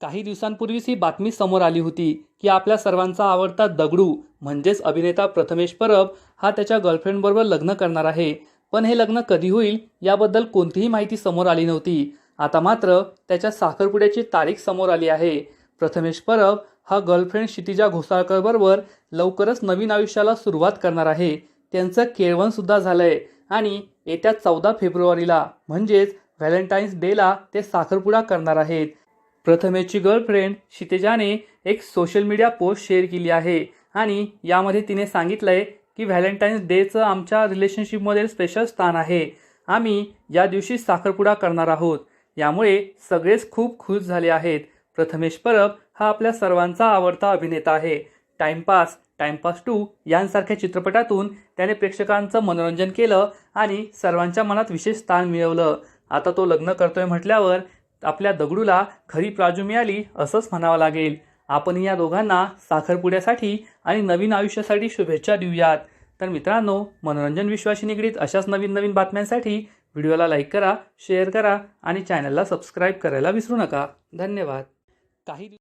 काही दिवसांपूर्वीच ही बातमी समोर आली होती की आपल्या सर्वांचा आवडता दगडू म्हणजेच अभिनेता प्रथमेश परब हा त्याच्या गर्लफ्रेंडबरोबर लग्न करणार आहे. पण हे लग्न कधी होईल याबद्दल कोणतीही माहिती समोर आली नव्हती. आता मात्र त्याच्या साखरपुड्याची तारीख समोर आली आहे. प्रथमेश परब हा गर्लफ्रेंड क्षितिजा घोसाळकरबरोबर लवकरच नवीन आयुष्याला सुरुवात करणार आहे. त्यांचं केळवणसुद्धा झालं आहे आणि येत्या चौदा फेब्रुवारीला म्हणजेच व्हॅलेंटाईन्स डेला ते साखरपुडा करणार आहेत. प्रथमेशची गर्लफ्रेंड शितेजाने एक सोशल मीडिया पोस्ट शेअर केली आहे. आणि यामध्ये तिने सांगितलंय की व्हॅलेंटाईन्स डेचं आमच्या रिलेशनशिपमध्ये स्पेशल स्थान आहे. आम्ही या दिवशी साखरपुडा करणार आहोत. यामुळे सगळेच खूप खुश झाले आहेत. प्रथमेश परब हा आपल्या सर्वांचा आवडता अभिनेता आहे. टाइमपास टाइमपास टू यांसारख्या चित्रपटातून त्याने प्रेक्षकांचं मनोरंजन केलं आणि सर्वांच्या मनात विशेष स्थान मिळवलं. आता तो लग्न करतोय म्हटल्यावर आपल्या दगडूला खरी प्राजू मिळाली असंच म्हणावं लागेल. आपण या दोघांना साखरपुड्यासाठी आणि नवीन आयुष्यासाठी शुभेच्छा देऊयात. तर मित्रांनो मनोरंजन विश्वाशी निगडीत अशाच नवीन नवीन बातम्यांसाठी व्हिडिओला लाईक करा शेअर करा आणि चॅनलला सबस्क्राईब करायला विसरू नका. धन्यवाद. काही